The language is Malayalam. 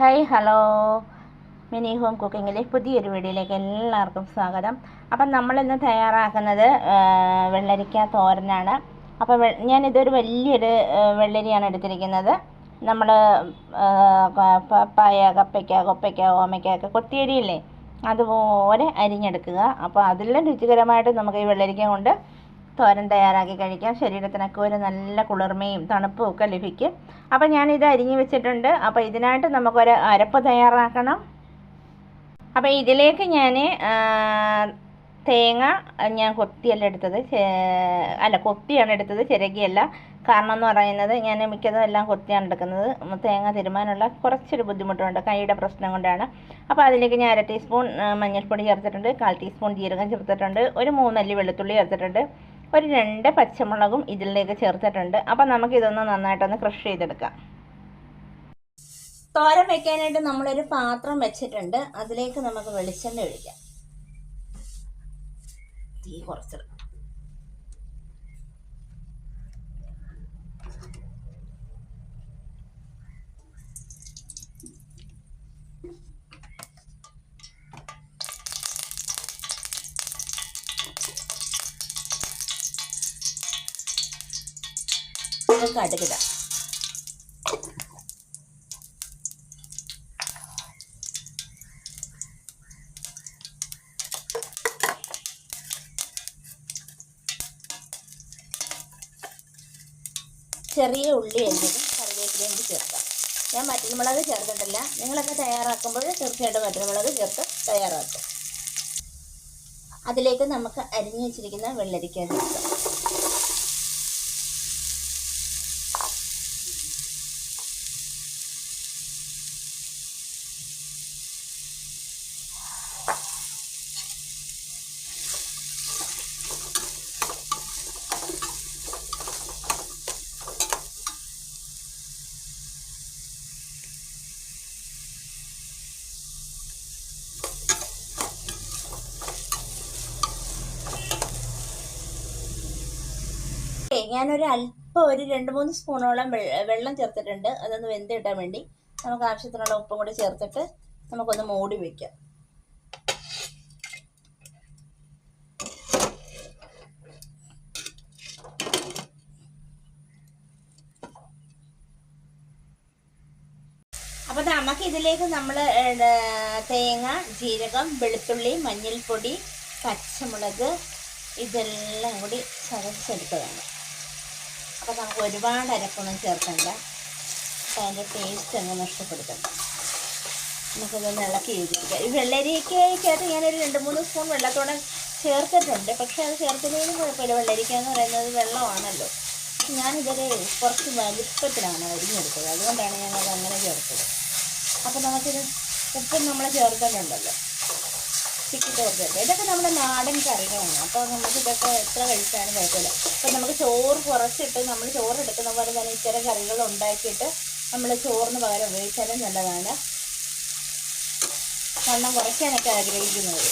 ഹായ് ഹലോ മിനി ഹോം കുക്കിങ്ങിലെ പുതിയൊരു വീഡിയോയിലേക്ക് എല്ലാവർക്കും സ്വാഗതം. അപ്പം നമ്മളിന്ന് തയ്യാറാക്കുന്നത് വെള്ളരിക്ക തോരനാണ്. അപ്പോൾ ഞാനിതൊരു വലിയൊരു വെള്ളരിയാണ് എടുത്തിരിക്കുന്നത്. നമ്മൾ പപ്പായ കപ്പയ്ക്ക കൊപ്പയ്ക്ക ഓമയ്ക്ക ഒക്കെ കൊത്തിയരിയില്ലേ? അതുപോലെ അരിഞ്ഞെടുക്കുക. അപ്പോൾ അതിലും രുചികരമായിട്ട് നമുക്ക് ഈ വെള്ളരിക്ക കൊണ്ട് തോരൻ തയ്യാറാക്കി കഴിക്കാം. ശരീരത്തിനൊക്കെ ഒരു നല്ല കുളിർമയും തണുപ്പും ഒക്കെ ലഭിക്കും. അപ്പോൾ ഞാനിത് അരിഞ്ഞു വെച്ചിട്ടുണ്ട്. അപ്പോൾ ഇതിനായിട്ട് നമുക്കൊരു അരപ്പ് തയ്യാറാക്കണം. അപ്പോൾ ഇതിലേക്ക് ഞാൻ തേങ്ങ ഞാൻ കൊത്തിയല്ല എടുത്തത്. അല്ല കൊത്തിയാണ് എടുത്തത്. ചിരകിയല്ല. കാരണം എന്ന് പറയുന്നത് ഞാൻ മിക്കതും എല്ലാം കൊത്തിയാണ് എടുക്കുന്നത്. തേങ്ങ തിരുമാനുള്ള കുറച്ചൊരു ബുദ്ധിമുട്ടുണ്ട്. കൈയുടെ പ്രശ്നം കൊണ്ടാണ്. അപ്പോൾ അതിലേക്ക് ഞാൻ അര ടീസ്പൂൺ മഞ്ഞൾപ്പൊടി ചേർത്തിട്ടുണ്ട്. കാൽ ടീസ്പൂൺ ജീരകം ചേർത്തിട്ടുണ്ട്. ഒരു മൂന്നല്ലി വെളുത്തുള്ളി ചേർത്തിട്ടുണ്ട്. ഒരു രണ്ട് പച്ചമുളകും ഇതിലേക്ക് ചേർത്തിട്ടുണ്ട്. അപ്പം നമുക്കിതൊന്ന് നന്നായിട്ടൊന്ന് ക്രഷ് ചെയ്തെടുക്കാം. തോരൻ വെക്കാനായിട്ട് നമ്മളൊരു പാത്രം വെച്ചിട്ടുണ്ട്. അതിലേക്ക് നമുക്ക് വെളിച്ചെണ്ണ ഒഴിക്കാം. തീ കുറച്ചത് കടുകിട ചെറിയ ഉള്ളി എന്തെങ്കിലും കറിവേപ്പിലയും ചേർക്കാം. ഞാൻ മറ്റൽമുളക് ചേർത്തിട്ടില്ല. നിങ്ങളൊക്കെ തയ്യാറാക്കുമ്പോൾ തീർച്ചയായിട്ടും മറ്റൽമുളക് ചേർത്ത് തയ്യാറാക്കും. അതിലേക്ക് നമുക്ക് അരിഞ്ഞു വെച്ചിരിക്കുന്ന വെള്ളരിക്ക ചേർക്കാം. ഞാനൊരു അല്പം ഒരു രണ്ട് മൂന്ന് സ്പൂണോളം വെള്ളം ചേർത്തിട്ടുണ്ട്. അതൊന്ന് വെന്തിട്ടാൻ വേണ്ടി നമുക്ക് ആവശ്യത്തിനുള്ള ഉപ്പും കൂടി ചേർത്തിട്ട് നമുക്കൊന്ന് മൂടി വെക്കാം. അപ്പോൾ നമുക്ക് ഇതിലേക്ക് നമ്മൾ തേങ്ങ ജീരകം വെളുത്തുള്ളി മഞ്ഞൾപ്പൊടി പച്ചമുളക് ഇതെല്ലാം കൂടി ചതച്ചെടുത്തതാണ്. അപ്പോൾ നമുക്ക് ഒരുപാട് അരപ്പൊന്നും ചേർക്കണ്ട. അപ്പോൾ അതിന്റെ ടേസ്റ്റ് അങ്ങ് നഷ്ടപ്പെടുത്തണ്ട നമുക്കിതൊന്ന് ഇളക്കി യോജിപ്പിക്കാം. ഈ വെള്ളരിക്കയ്ക്കകത്ത് ഞാനൊരു രണ്ട് മൂന്ന് സ്പൂൺ വെള്ളത്തോടെ ചേർത്തിട്ടുണ്ട്. പക്ഷേ അത് ചേർത്തില്ലെങ്കിലും കുഴപ്പമില്ല. വെള്ളരിക്ക എന്ന് പറയുന്നത് വെള്ളമാണല്ലോ. ഞാനിതൊരു കുറച്ച് വലിപ്പത്തിലാണ് അരിഞ്ഞെടുത്തത്. അതുകൊണ്ടാണ് ഞാനത് അങ്ങനെ ചേർത്തത്. അപ്പോൾ നമുക്കിത് ഉപ്പും നമ്മൾ ചേർത്തിട്ടുണ്ടല്ലോ ചിക്കി ചേർത്തിട്ട് ഇതൊക്കെ നമ്മുടെ നാടൻ കറികളാണ്. അപ്പോൾ നമുക്ക് ഇതൊക്കെ എത്ര കഴിച്ചാലും കുഴപ്പമില്ല. അപ്പോൾ നമുക്ക് ചോറ് കുറച്ചിട്ട് നമ്മൾ ചോറ് എടുക്കുന്ന പോലെ തന്നെ ഇത്തരം കറികൾ ഉണ്ടാക്കിയിട്ട് നമ്മൾ ചോറിന് പകരം ഉപയോഗിച്ചാലും നല്ലതാണ്. വണ്ണം കുറയ്ക്കാനൊക്കെ ആഗ്രഹിക്കുന്നവർ